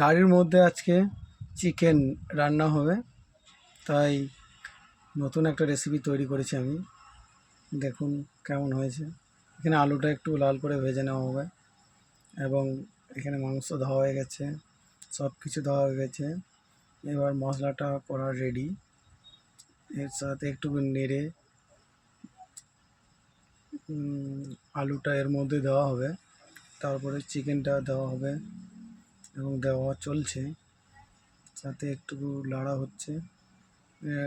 গাড়ির মধ্যে আজকে চিকেন রান্না হবে। তাই নতুন একটা রেসিপি তৈরি করেছি আমি। দেখুন কেমন হয়েছে। এখানে আলুটা একটু লাল করে ভেজে নেওয়া হবে এবং এখানে মাংস ধোয়া হয়ে গেছে সব কিছু ধোয়া হয়ে গেছে। এবার মশলাটা করা রেডি এর সাথে একটু নেড়ে আলুটা এর মধ্যে দেওয়া হবে। তারপরে চিকেনটা দেওয়া হবে। এবং দেওয়া চলছে সাথে একটু লাড়া হচ্ছে।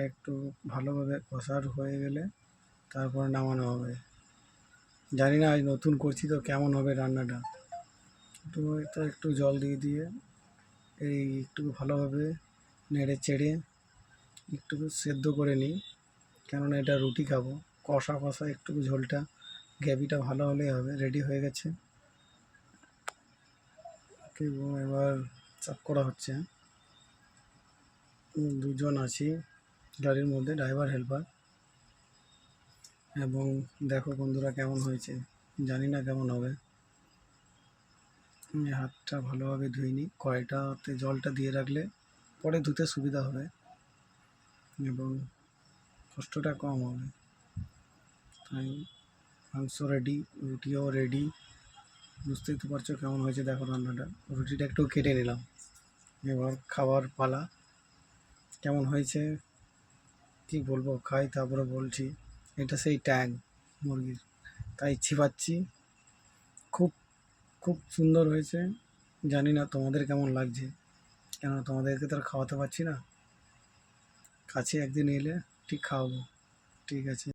একটু ভালোভাবে কষার হয়ে গেলে তারপর নামানো হবে। জানি না আজ নতুন করছি তো কেমন হবে রান্নাটা। তো এটা একটু জল দিয়ে দিয়ে এই একটু ভালোভাবে নেড়ে চেড়ে একটু সেদ্ধ করে নিই। কেননা এটা রুটি খাব। কষা কষা একটু ঝোলটা, গ্রেভিটা ভালো হলেই হবে রেডি হয়ে গেছে। এবং এবার চাপ করা হচ্ছে। দুজন আছি গাড়ির মধ্যে ড্রাইভার হেল্পার এবং দেখো বন্ধুরা কেমন হয়েছে। জানি না কেমন হবে। হাতটা ভালোভাবে ধুইনি। কড়াইটাতে জলটা দিয়ে রাখলে পরে ধুতে সুবিধা হবে। এবং কষ্টটা কম হবে। তাই মাংস রেডি, রুটিও রেডি। বুঝতেই তো পারছ কেমন হয়েছে। দেখো রান্নাটা। রুটিটা একটু কেটে নিলাম। এবার খাবার পালা। কেমন হয়েছে? কি বলব? খাই, তারপরে বলছি, এটা সেই ট্যাগ মুরগির। তাই ছিপাচ্ছি। খুব খুব সুন্দর হয়েছে। জানি না তোমাদের কেমন লাগছে। কেন তোমাদেরকে তো আর খাওয়াতে পারছি না। কাছে একদিন এলে ঠিক খাওয়াবো। ঠিক আছে।